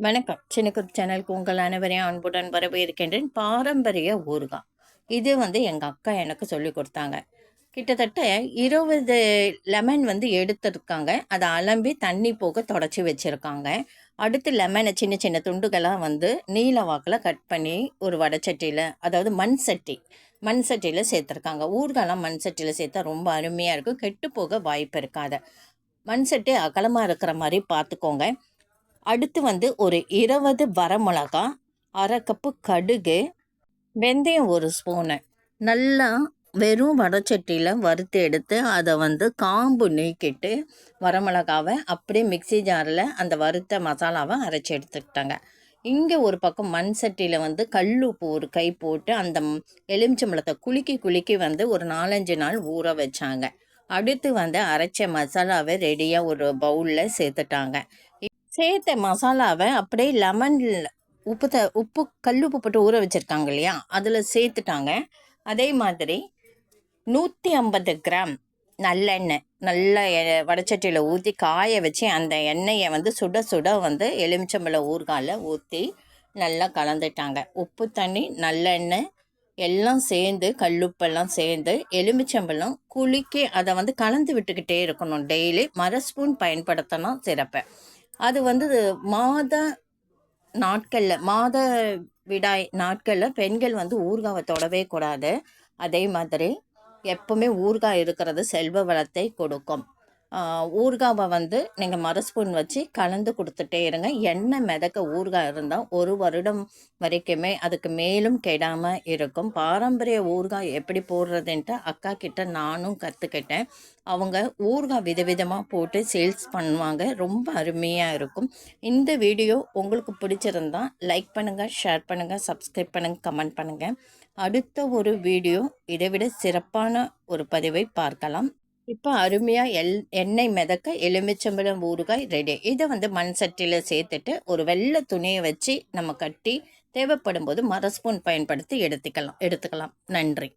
வணக்கம். சின்னக்குத் சேனலுக்கு உங்கள் அனைவரையும் அன்புடன் வரவேற்கின்றேன். பாரம்பரிய ஊறுகாய். இது வந்து எங்கள் அக்கா எனக்கு சொல்லி கொடுத்தாங்க. கிட்டத்தட்ட இருபது லெமன் வந்து எடுத்துருக்காங்க. அதை அலம்பி தண்ணி போக தொடச்சி வச்சுருக்காங்க. அடுத்து லெமனை சின்ன சின்ன துண்டுகளாக வந்து நீல வாக்கில் கட் பண்ணி ஒரு வடச்சட்டியில் அதாவது மண் சட்டி மண் சட்டியில் சேர்த்துருக்காங்க. ஊர்காலாம் மண் சட்டியில் சேர்த்தா ரொம்ப அருமையாக இருக்கும். கெட்டு போக வாய்ப்பு இருக்காது. மண் சட்டி அகலமாக இருக்கிற மாதிரி பார்த்துக்கோங்க. அடுத்து வந்து ஒரு இருபது வரமிளகா அரை கப்பு கடுகு வெந்தயம் ஒரு ஸ்பூனு நல்லா வெறும் வடச்சட்டியில் வறுத்து எடுத்து அதை வந்து காம்பு நீக்கிட்டு வரமிளகாவை அப்படியே மிக்சி ஜாரில் அந்த வறுத்த மசாலாவை அரைச்சி எடுத்துக்கிட்டாங்க. இங்கே ஒரு பக்கம் மண் சட்டியில் வந்து உப்பு ஒரு கை போட்டு அந்த எலுமிச்சம்பழத்தை குலுக்கி குலுக்கி வந்து ஒரு நாலஞ்சு நாள் ஊற வச்சாங்க. அடுத்து வந்து அரைச்ச மசாலாவை ரெடியாக ஒரு பவுலில் சேர்த்துட்டாங்க. சேர்த்த மசாலாவை அப்படியே லெமன் உப்பு த உப்பு கல் உப்பு போட்டு ஊற வச்சுருக்காங்க இல்லையா? அதில் சேர்த்துட்டாங்க. அதே மாதிரி நூற்றி ஐம்பது கிராம் நல்லெண்ணெய் நல்ல வடச்சட்டியில் ஊற்றி காய வச்சு அந்த எண்ணெயை வந்து சுட சுட வந்து எலுமிச்சம்பழம் ஊறுகாயில் ஊற்றி நல்லா கலந்துட்டாங்க. உப்பு தண்ணி நல்லெண்ணெய் எல்லாம் சேர்ந்து கல்லுப்பெல்லாம் சேர்ந்து எலுமிச்சம்பழம் குளிக்க அதை வந்து கலந்து விட்டுக்கிட்டே இருக்கணும். டெய்லி மர ஸ்பூன் பயன்படுத்தணும் சிறப்பை. அது வந்து மாத நாட்களில் மாத விடாய் நாட்களில் பெண்கள் வந்து ஊர்காவை தொடவே கூடாது. அதே மாதிரி எப்பவுமே ஊர்காய் இருக்கிறது செல்வ வளத்தை கொடுக்கும். ஊறுகாவை வந்து நீங்கள் மர ஸ்பூன் வச்சு கலந்து கொடுத்துட்டே இருங்க. எண்ணெய் மிதக்க ஊறுகாய் இருந்தால் ஒரு வருடம் வரைக்குமே அதுக்கு மேலும் கெடாமல் இருக்கும். பாரம்பரிய ஊறுகாய் எப்படி போடுறதுன்ட்டு அக்கா கிட்ட நானும் கற்றுக்கிட்டேன் அவங்க ஊறுகாய் விதவிதமாக போட்டு சேல்ஸ் பண்ணுவாங்க. ரொம்ப அருமையாக இருக்கும். இந்த வீடியோ உங்களுக்கு பிடிச்சிருந்தா லைக் பண்ணுங்கள் ஷேர் பண்ணுங்கள் சப்ஸ்கிரைப் பண்ணுங்கள் கமெண்ட் பண்ணுங்கள் அடுத்த ஒரு வீடியோ இதை விட சிறப்பான ஒரு பதிவை பார்க்கலாம். இப்போ அருமையாக எல் எண்ணெய் மிதக்க எலுமிச்சம்பழம் ஊறுகாய் ரெடி இதை வந்து மண் சட்டியில் சேர்த்துட்டு ஒரு வெள்ளை துணியை வச்சு நம்ம கட்டி தேவைப்படும் போது மர ஸ்பூன் பயன்படுத்தி எடுத்துக்கலாம் எடுத்துக்கலாம். நன்றி.